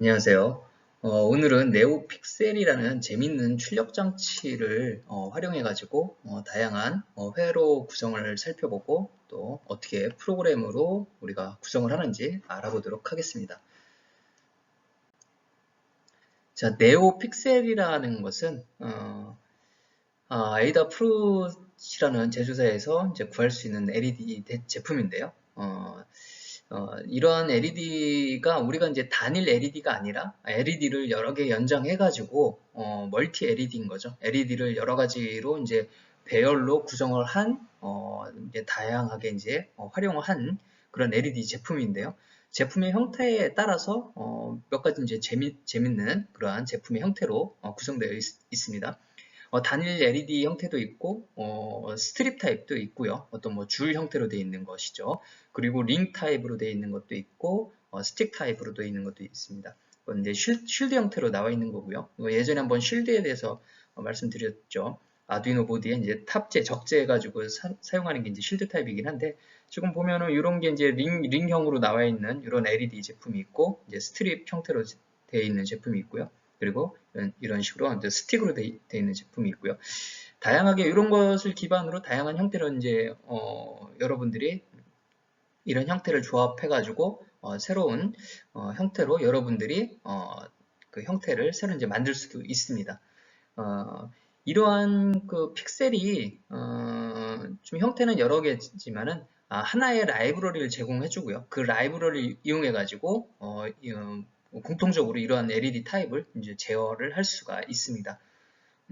안녕하세요. 어, 오늘은 네오픽셀이라는 재밌는 출력 장치를 어, 활용해 가지고 어, 다양한 어, 회로 구성을 살펴보고 또 어떻게 프로그램으로 우리가 구성을 하는지 알아보도록 하겠습니다. 자, 네오픽셀이라는 것은 어, 아, 에이다 프루시라는 제조사에서 이제 구할 수 있는 LED 제품인데요. 어, 어, 이런 LED가 우리가 이제 단일 LED가 아니라 LED를 여러 개 연장해 가지고 어, 멀티 LED인 거죠. LED를 여러 가지로 이제 배열로 구성을 한 어, 이제 다양하게 이제 어, 활용을 한 그런 LED 제품인데요. 제품의 형태에 따라서 어, 몇 가지 이제 재미, 재밌는 그러한 제품의 형태로 어, 구성되어 있, 습니다 어, 단일 LED 형태도 있고 어, 스트립 타입도 있고요. 어떤 뭐 줄 형태로 되어 있는 것이죠. 그리고 링 타입으로 되어 있는 것도 있고 어, 스틱 타입으로 되어 있는 것도 있습니다. 이건 이제 쉴드 형태로 나와 있는 거고요. 예전에 한번 쉴드에 대해서 어, 말씀드렸죠. 아두이노 보드에 이제 탑재, 적재해 가지고 사, 용하는게 이제 쉴드 타입이긴 한데 지금 보면은 이런 게 이제 링, 링형으로 나와 있는 이런 LED 제품이 있고 이제 스트립 형태로 되어 있는 제품이 있고요. 그리고 이런 식으로 이제 스틱으로 되어 있는 제품이 있고요. 다양하게 이런 것을 기반으로 다양한 형태로 이제 어, 여러분들이 이런 형태를 조합해가지고 어, 새로운 어, 형태로 여러분들이 어, 그 형태를 새로 이제 만들 수도 있습니다. 어, 이러한 그 픽셀이 어, 좀 형태는 여러 개지만은 아, 하나의 라이브러리를 제공해주고요. 그 라이브러리를 이용해가지고 어, 뭐 공통적으로 이러한 LED 타입을 이제 제어를 할 수가 있습니다.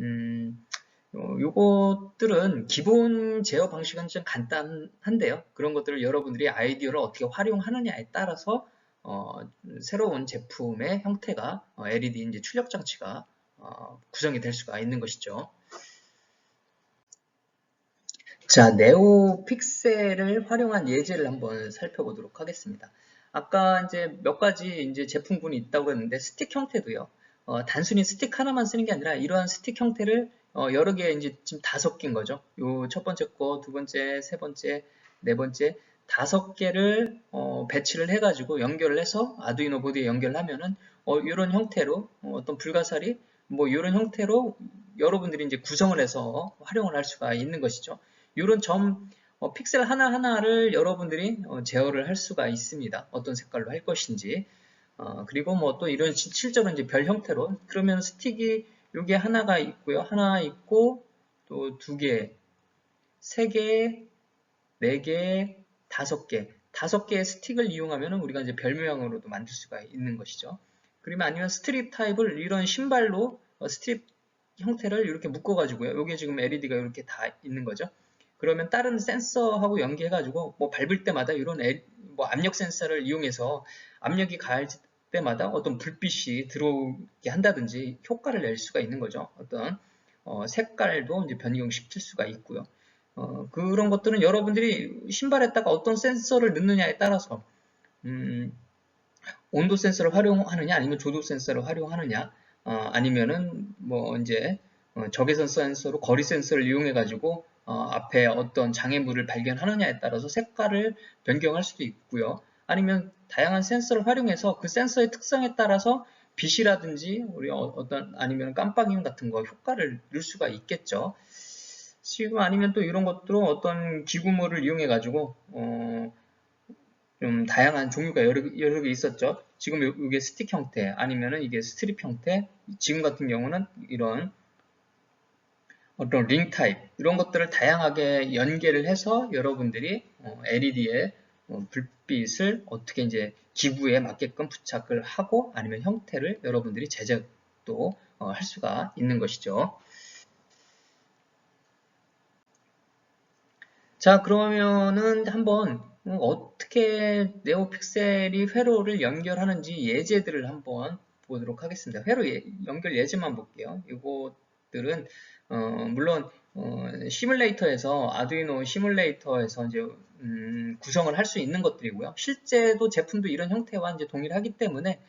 음, 어, 요것들은 기본 제어 방식은 좀 간단한데요. 그런 것들을 여러분들이 아이디어를 어떻게 활용하느냐에 따라서 어, 새로운 제품의 형태가 어, LED 이제 출력 장치가 어, 구성이 될 수가 있는 것이죠. 자, 네오 픽셀을 활용한 예제를 한번 살펴보도록 하겠습니다. 아까 이제 몇 가지 이제 제품군이 있다고 했는데 스틱 형태도요. 어, 단순히 스틱 하나만 쓰는 게 아니라 이러한 스틱 형태를 어, 여러 개 이제 지금 다섯 개인 거죠. 요 첫 번째 거, 두 번째, 세 번째, 네 번째 다섯 개를 어, 배치를 해가지고 연결을 해서 아두이노 보드에 연결하면은 어, 이런 형태로 어, 떤 불가사리 뭐 이런 형태로 여러분들이 이제 구성을 해서 활용을 할 수가 있는 것이죠. 이런 점 어, 픽셀 하나 하나를 여러분들이 어, 제어를 할 수가 있습니다. 어떤 색깔로 할 것인지. 어, 그리고 뭐 또 이런 실제로 이제 별 형태로 그러면 스틱이 여기 하나가 있고요. 하나 있고 또 두 개, 세 개, 네 개, 다섯 개, 다섯 개의 스틱을 이용하면 우리가 이제 별 모양으로도 만들 수가 있는 것이죠. 그러면 아니면 스트립 타입을 이런 신발로 어, 스트립 형태를 이렇게 묶어가지고요. 여기에 지금 LED가 이렇게 다 있는 거죠. 그러면 다른 센서하고 연계해가지고 뭐 밟을 때마다 이런 엘, 뭐 압력 센서를 이용해서 압력이 가할 때마다 어떤 불빛이 들어오게 한다든지 효과를 낼 수가 있는 거죠. 어떤 어, 색깔도 이제 변경시킬 수가 있고요. 어, 그런 것들은 여러분들이 신발에다가 어떤 센서를 넣느냐에 따라서 음, 온도 센서를 활용하느냐 아니면 조도 센서를 활용하느냐 어, 아니면은 뭐 이제 어, 적외선 센서로 거리 센서를 이용해 가지고 어, 앞에 어떤 장애물을 발견하느냐에 따라서 색깔을 변경할 수도 있고요. 아니면 다양한 센서를 활용해서 그 센서의 특성에 따라서 빛이라든지 우리 어, 떤 아니면 깜빡임 같은 거 효과를 넣을 수가 있겠죠. 지금 아니면 또 이런 것들은 어떤 기구물을 이용해 가지고 어, 좀 다양한 종류가 여러, 여러 개 있었죠. 지금 이게 스틱 형태 아니면은 이게 스트립 형태 지금 같은 경우는 이런 어떤 링 타입 이런 것들을 다양하게 연계를 해서 여러분들이 어, 어, 불빛을 어떻게 이제 기구에 맞게끔 부착을 하고 아니면 형태를 여러분들이 제작도 어, 할 수가 있는 것이죠. 자 그러면은 한번 어떻게 네오픽셀이 회로를 연결하는지 예제들을 한번 보도록 하겠습니다. 회로 예, 연결 예제만 볼게요. 이것들은 어, 물론 어, 시뮬레이터에서 아두이노 시뮬레이터에서 이제 음, 구성을 할 수 있는 것들이고요. 실제도 제품도 이런 형태와 이제 동일하기 때문에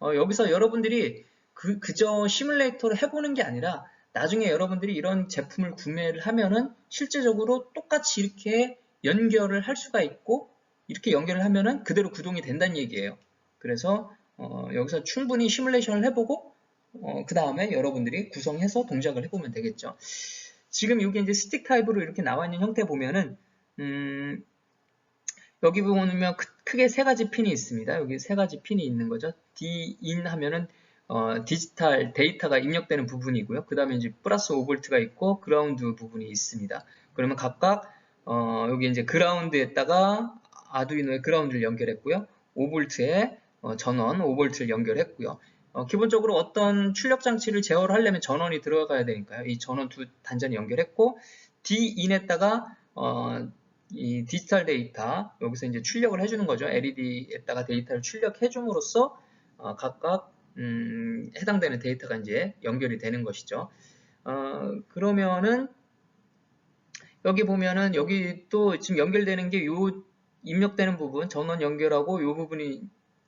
어, 여기서 여러분들이 그, 그저 시뮬레이터를 해보는 게 아니라 나중에 여러분들이 이런 제품을 구매를 하면은 실제적으로 똑같이 이렇게 연결을 할 수가 있고 이렇게 연결을 하면은 그대로 구동이 된다는 얘기예요. 그래서 어, 여기서 충분히 시뮬레이션을 해보고 어, 그 다음에 여러분들이 구성해서 동작을 해보면 되겠죠. 지금 여기 이제 스틱 타입으로 이렇게 나와 있는 형태 보면은 음, 여기 보면 크게 세 가지 핀이 있습니다. 여기 세 가지 핀이 있는 거죠. D-in 하면은 어, 디지털 데이터가 입력되는 부분이고요. 그 다음에 이제 플러스 5V가 있고 그라운드 부분이 있습니다. 그러면 각각 어, 여기 이제 그라운드에다가 아두이노의 그라운드를 연결했고요. 5V에 어, 전원 5V를 연결했고요. 어, 기본적으로 어떤 출력 장치를 제어를 하려면 전원이 들어가야 되니까요. 이 전원 두 단전이 연결했고 D-in에다가 어, 이 디지털 데이터 여기서 이제 출력을 해주는 거죠. LED에다가 데이터를 출력해 줌으로써 어, 각각 음, 해당되는 데이터가 이제 연결이 되는 것이죠. 어, 그러면은 여기 보면은 여기 또 지금 연결되는 게 요 입력되는 부분 전원 연결하고 요 부분이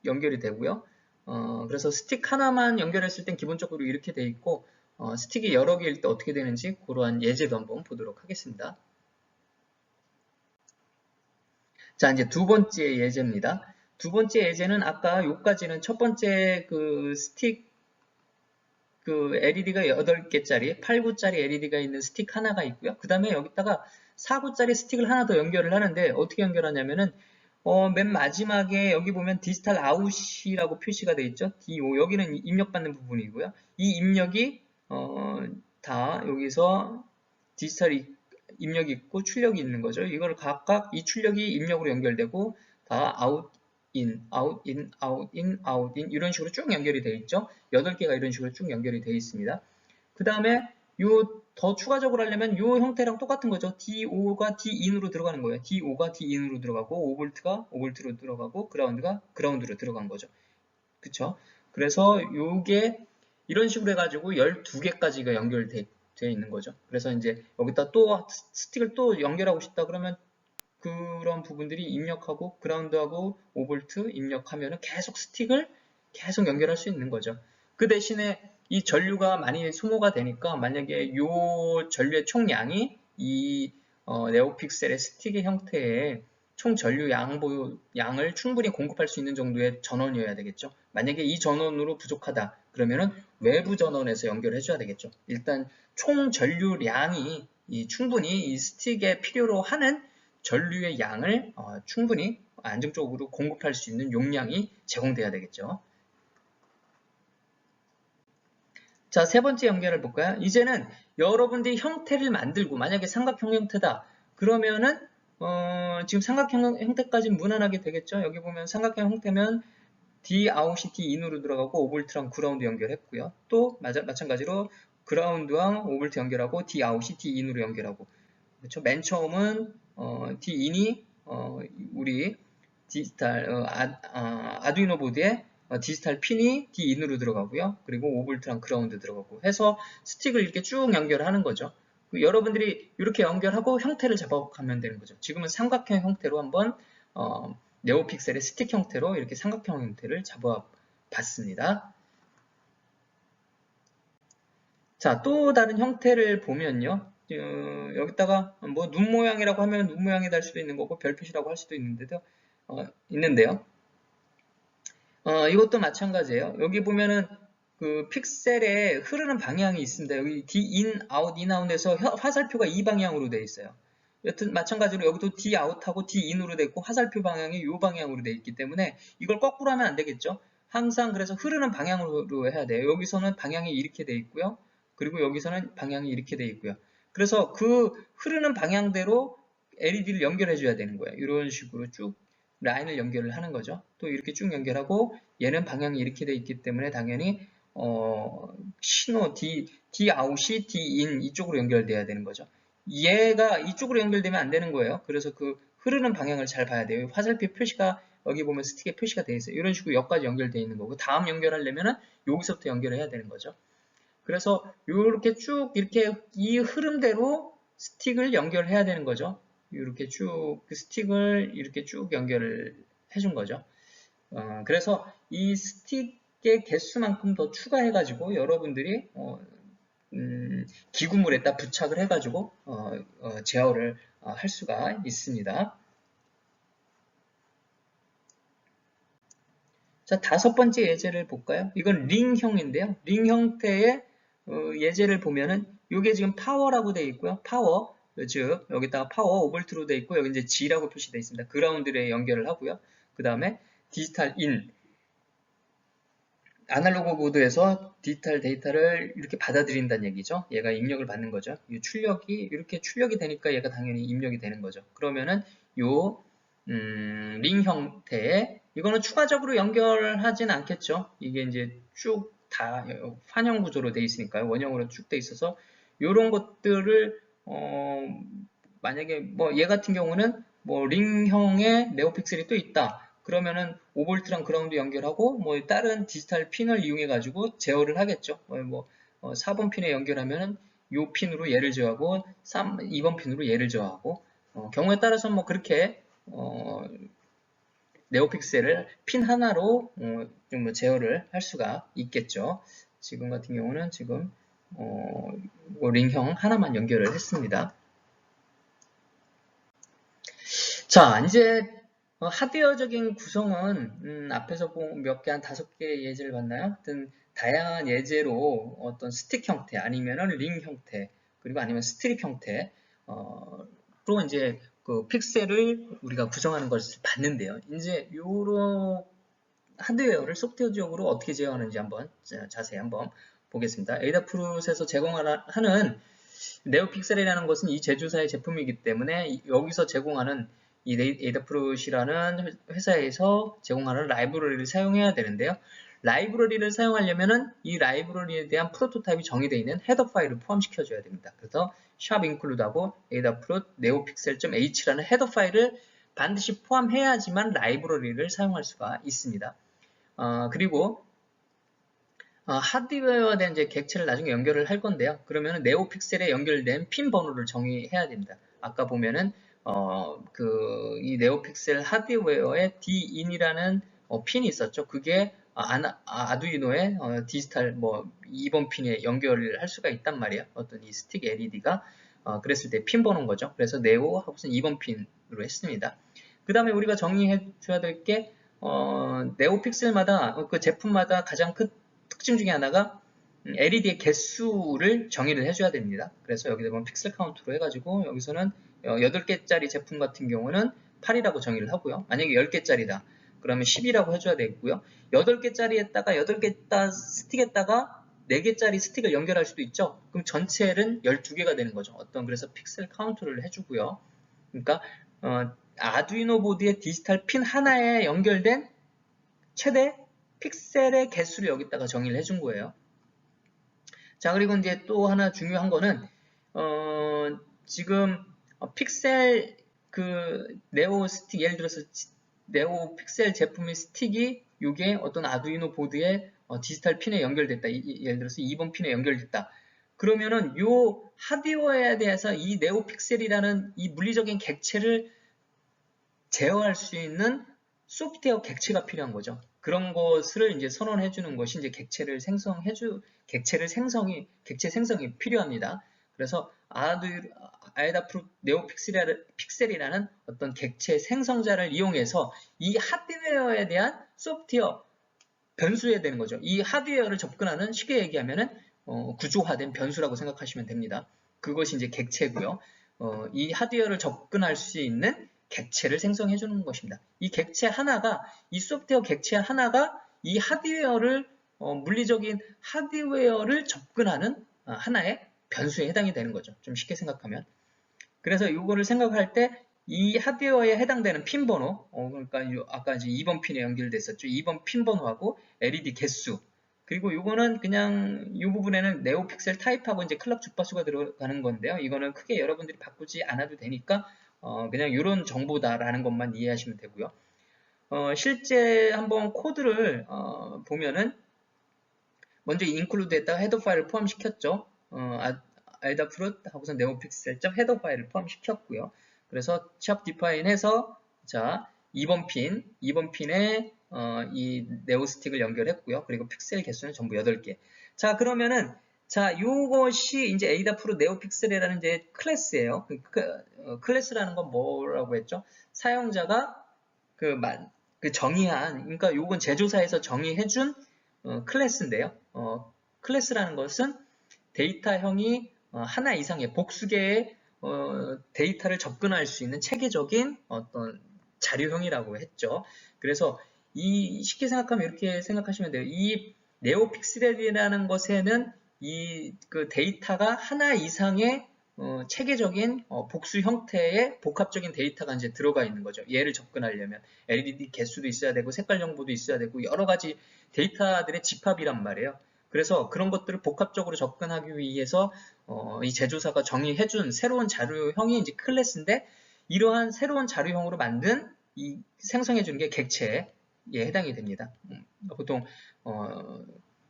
연결이 되고요. 어, 그래서 스틱 하나만 연결했을 땐 기본적으로 이렇게 돼 있고 어, 스틱이 여러 개일 때 어떻게 되는지 그러한 예제도 한번 보도록 하겠습니다. 자 이제 두 번째 예제입니다. 두 번째 예제는 아까 요까지는 첫 번째 그 스틱 그 LED가 8개짜리 8구짜리 LED가 있는 스틱 하나가 있고요. 그 다음에 여기다가 4구짜리 스틱을 하나 더 연결을 하는데 어떻게 연결하냐면은 어, 맨 마지막에 여기 보면 디지털 아웃이라고 표시가 되어 있죠. DO 여기는 입력받는 부분이고요. 이 입력이 어, 다 여기서 디지털 입력이 있고 출력이 있는 거죠. 이걸 각각 이 출력이 입력으로 연결되고 다 아웃 in, out, in, out, in, out, in 이런 식으로 쭉 연결이 되어 있죠. 8개가 이런 식으로 쭉 연결이 되어 있습니다. 그 다음에 요 더 추가적으로 하려면 요 형태랑 똑같은 거죠. D5가 D-in으로 들어가는 거예요. D5가 D-in으로 들어가고 5V가 5V로 들어가고 그라운드가 그라운드로 들어간 거죠. 그쵸? 그래서 요게 이런 식으로 해가지고 12개까지가 연결되어 있는 거죠. 그래서 이제 여기다 또 스틱을 또 연결하고 싶다 그러면 그런 부분들이 입력하고 그라운드하고 5V 입력하면 계속 스틱을 계속 연결할 수 있는 거죠. 그 대신에 이 전류가 많이 소모가 되니까 만약에 이 전류의 총량이 이 어, 네오픽셀의 스틱의 형태의 총 전류 양보, 양을 충분히 공급할 수 있는 정도의 전원이어야 되겠죠. 만약에 이 전원으로 부족하다 그러면은 외부 전원에서 연결해 줘야 되겠죠. 일단 총 전류량이 이 충분히 이 스틱에 필요로 하는 전류의 양을 어, 충분히 안정적으로 공급할 수 있는 용량이 제공돼야 되겠죠. 자, 세 번째 연결을 볼까요? 이제는 여러분들이 형태를 만들고 만약에 삼각형 형태다. 그러면은 어, 지금 삼각형 형태까지 무난하게 되겠죠. 여기 보면 삼각형 형태면 D 아웃이 D 인으로 들어가고 5V랑 그라운드 연결했고요. 또 마찬가지로 그라운드와 5V 연결하고 D 아웃이 D 인으로 연결하고 그렇죠. 맨 처음은 어, D-in이 어, 우리 디지털 어, 아, 두이노 보드에 어, 디지털 핀이 D-in으로 들어가고요. 그리고 5V랑 그라운드 들어가고 해서 스틱을 이렇게 쭉 연결하는 거죠. 여러분들이 이렇게 연결하고 형태를 잡아가면 되는 거죠. 지금은 삼각형 형태로 한번 어, 네오픽셀의 스틱 형태로 이렇게 삼각형 형태를 잡아봤습니다. 자, 또 다른 형태를 보면요. 어, 여기다가 뭐 눈 모양이라고 하면 눈 모양이 될 수도 있는 거고 별 표시라고 할 수도 있는데요. 어, 있는데요. 어, 이것도 마찬가지예요. 여기 보면은 그 픽셀에 흐르는 방향이 있습니다. 여기 D in, out, in, out에서 화살표가 이 방향으로 되어 있어요. 여튼 마찬가지로 여기도 D out하고 D in으로 되어 있고 화살표 방향이 이 방향으로 되어 있기 때문에 이걸 거꾸로 하면 안 되겠죠. 항상 그래서 흐르는 방향으로 해야 돼요. 여기서는 방향이 이렇게 되어 있고요. 그리고 여기서는 방향이 이렇게 되어 있고요. 그래서 그 흐르는 방향대로 LED를 연결해 줘야 되는 거예요. 이런 식으로 쭉 라인을 연결을 하는 거죠. 또 이렇게 쭉 연결하고 얘는 방향이 이렇게 돼 있기 때문에 당연히 어, 신호 D, D 아웃이 D 인 이쪽으로 연결돼야 되는 거죠. 얘가 이쪽으로 연결되면 안 되는 거예요. 그래서 그 흐르는 방향을 잘 봐야 돼요. 화살표 표시가 여기 보면 스틱에 표시가 되어 있어요. 이런 식으로 여기까지 연결되어 있는 거고 다음 연결하려면 여기서부터 연결해야 되는 거죠. 그래서 이렇게 쭉 이렇게 이 흐름대로 스틱을 연결해야 되는 거죠. 이렇게 쭉그 스틱을 이렇게 쭉 연결을 해준 거죠. 어, 그래서 이 스틱의 개수만큼 더 추가해가지고 여러분들이 어, 음, 기구물에다 부착을 해가지고 어, 어 제어를 어, 할 수가 있습니다. 자, 다섯 번째 예제를 볼까요? 이건 링형인데요. 링 형태의 어, 예제를 보면은 이게 지금 파워라고 되어 있고요. 파워, 즉 여기다가 파워 5V로 되어 있고 여기 이제 G라고 표시되어 있습니다. 그라운드에 연결을 하고요. 그 다음에 디지털 인 아날로그 보드에서 디지털 데이터를 이렇게 받아들인다는 얘기죠. 얘가 입력을 받는 거죠. 이 출력이 이렇게 출력이 되니까 얘가 당연히 입력이 되는 거죠. 그러면은 요 음, 링 형태의 이거는 추가적으로 연결하진 않겠죠. 이게 이제 쭉 다 환영 구조로 돼 있으니까요. 원형으로 쭉 돼 있어서 이런 것들을 어, 만약에 뭐 얘 같은 경우는 뭐 링형의 네오픽셀이 또 있다. 그러면은 5V랑 그라운드 연결하고 뭐 다른 디지털 핀을 이용해 가지고 제어를 하겠죠. 뭐, 뭐 어, 4번 핀에 연결하면은 요 핀으로 얘를 제어하고 3, 2번 핀으로 얘를 제어하고 어, 경우에 따라서 뭐 그렇게 어, 네오픽셀을 핀 하나로 어, 좀뭐 제어를 할 수가 있겠죠. 지금 같은 경우는 지금 어, 뭐 링형 하나만 연결을 했습니다. 자, 이제 어, 하드웨어적인 구성은 음, 앞에서 몇 개 한 다섯 개의 예제를 봤나요? 하여튼 다양한 예제로 어떤 스틱 형태 아니면은 링 형태 그리고 아니면 스트립 형태로 이제 그 픽셀을 우리가 구성하는 것을 봤는데요. 이제 요런 하드웨어를 소프트웨어적으로 어떻게 제어하는지 한번 자세히 한번 보겠습니다. 에이다프루트에서 제공하는 네오픽셀이라는 것은 이 제조사의 제품이기 때문에 여기서 제공하는 이 에이다프루트이라는 회사에서 제공하는 라이브러리를 사용해야 되는데요. 라이브러리를 사용하려면은 이 라이브러리에 대한 프로토타입이 정의되어 있는 헤더 파일을 포함시켜줘야 됩니다. 그래서 샵 include하고 adafruit neopixel.h라는 헤더 파일을 반드시 포함해야지만 라이브러리를 사용할 수가 있습니다. 어, 그리고 어, 하드웨어에 대한 이제 객체를 나중에 연결을 할 건데요. 그러면 네오픽셀에 연결된 핀 번호를 정의해야 됩니다. 아까 보면은 어, 그, 이 네오픽셀 하드웨어에 D-in이라는 어, 핀이 있었죠. 그게 아, 아 두이노의 어, 디지털 뭐 2번 핀에 연결을 할 수가 있단 말이에요. 어떤 이 스틱 LED가 어, 그랬을 때 핀 번호인 거죠. 그래서 네오 하고서 2번 핀으로 했습니다. 그 다음에 우리가 정리해 줘야 될게 어, 네오 픽셀마다 그 제품마다 가장 큰 특징 중에 하나가 LED의 개수를 정의를 해줘야 됩니다. 그래서 여기다 보면 픽셀 카운트로 해가지고 여기서는 8개짜리 제품 같은 경우는 8이라고 정의를 하고요. 만약에 10개짜리다. 그러면 10이라고 해줘야 되고요. 8개짜리에다가 8개 스틱에다가 4개짜리 스틱을 연결할 수도 있죠. 그럼 전체는 12개가 되는 거죠. 어떤 그래서 픽셀 카운트를 해주고요. 그러니까 어, 아두이노 보드의 디지털 핀 하나에 연결된 최대 픽셀의 개수를 여기다가 정의를 해준 거예요. 자 그리고 이제 또 하나 중요한 거는 어, 지금 픽셀 그 네오 스틱 예를 들어서 네오 픽셀 제품의 스틱이 이게 어떤 아두이노 보드에 어, 디지털 핀에 연결됐다. 이, 예를 들어서 2번 핀에 연결됐다. 그러면은 요 하드웨어에 대해서 이 네오 픽셀이라는 이 물리적인 객체를 제어할 수 있는 소프트웨어 객체가 필요한 거죠. 그런 것을 이제 선언해 주는 것이 이제 객체를 생성해 주 객체를 생성이 객체 생성이 필요합니다. 그래서 아두 아이다프로 네오픽셀이라는 어떤 객체 생성자를 이용해서 이 하드웨어에 대한 소프트웨어 변수해야 되는 거죠. 이 하드웨어를 접근하는 쉽게 얘기하면은 어, 구조화된 변수라고 생각하시면 됩니다. 그것이 이제 객체고요. 어, 이 하드웨어를 접근할 수 있는 객체를 생성해 주는 것입니다. 이 객체 하나가 이 소프트웨어 객체 하나가 이 하드웨어를 어, 물리적인 하드웨어를 접근하는 어, 하나의 변수에 해당이 되는 거죠. 좀 쉽게 생각하면. 그래서 이거를 생각할 때 이 하드웨어에 해당되는 핀 번호, 어, 그러니까 아까 이제 2번 핀에 연결됐었죠. 2번 핀 번호하고 LED 개수, 그리고 이거는 그냥 이 부분에는 네오픽셀 타입하고 이제 클럭 주파수가 들어가는 건데요. 이거는 크게 여러분들이 바꾸지 않아도 되니까 어, 그냥 이런 정보다라는 것만 이해하시면 되고요. 어, 실제 한번 코드를 어, 보면은 먼저 include에다가 헤더 파일을 포함시켰죠. 어, 알다프룻 하고서 네오픽셀 헤더 파일을 포함시켰고요. 그래서 샵 디파인 해서 자 2번 핀, 2번 핀에 어, 이 네오스틱을 연결했고요. 그리고 픽셀 개수는 전부 8개. 자 그러면은 자 요것이 이제 에이다 프로 네오픽셀이라는 이제 클래스예요. 그, 그, 어, 클래스라는 건 뭐라고 했죠? 사용자가 그 만, 그 정의한, 그러니까 요건 제조사에서 정의해준 어, 클래스인데요. 어, 클래스라는 것은 데이터형이 어, 하나 이상의 복수개의 어, 데이터를 접근할 수 있는 체계적인 어떤 자료형이라고 했죠. 그래서 이 쉽게 생각하면 이렇게 생각하시면 돼요. 이 네오픽셀이라는 것에는 이 그 데이터가 하나 이상의 어, 체계적인 어, 복수 형태의 복합적인 데이터가 이제 들어가 있는 거죠. 얘를 접근하려면 LED 개수도 있어야 되고 색깔 정보도 있어야 되고 여러 가지 데이터들의 집합이란 말이에요. 그래서 그런 것들을 복합적으로 접근하기 위해서 어, 이 제조사가 정의해준 새로운 자료형이 이제 클래스인데 이러한 새로운 자료형으로 만든 이 생성해주는 게 객체에 해당이 됩니다. 음, 보통 어,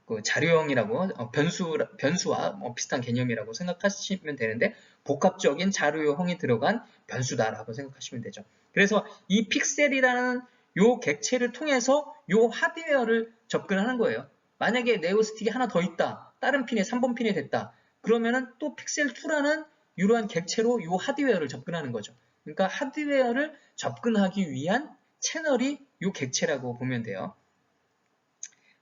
그 자료형이라고 어, 변수 변수와 뭐 비슷한 개념이라고 생각하시면 되는데 복합적인 자료형이 들어간 변수다라고 생각하시면 되죠. 그래서 이 픽셀이라는 요 객체를 통해서 요 하드웨어를 접근하는 거예요. 만약에 네오스틱이 하나 더 있다. 다른 핀에 3번 핀에 됐다. 그러면은 또 픽셀2라는 이러한 객체로 요 하드웨어를 접근하는 거죠. 그러니까 하드웨어를 접근하기 위한 채널이 요 객체라고 보면 돼요.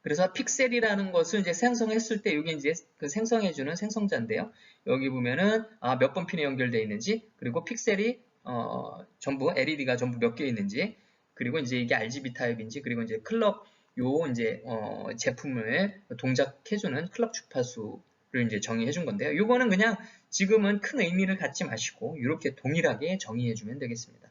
그래서 픽셀이라는 것을 이제 생성했을 때 여기 이제 그 생성해주는 생성자인데요. 여기 보면은 아, 몇 번 핀에 연결되어 있는지 그리고 픽셀이 어, 전부 LED가 전부 몇 개 있는지 그리고 이제 이게 RGB 타입인지 그리고 이제 클럭 요 이제 어, 제품을 동작해주는 클럭 주파수를 이제 정의해준 건데요. 요거는 그냥 지금은 큰 의미를 갖지 마시고 이렇게 동일하게 정의해주면 되겠습니다.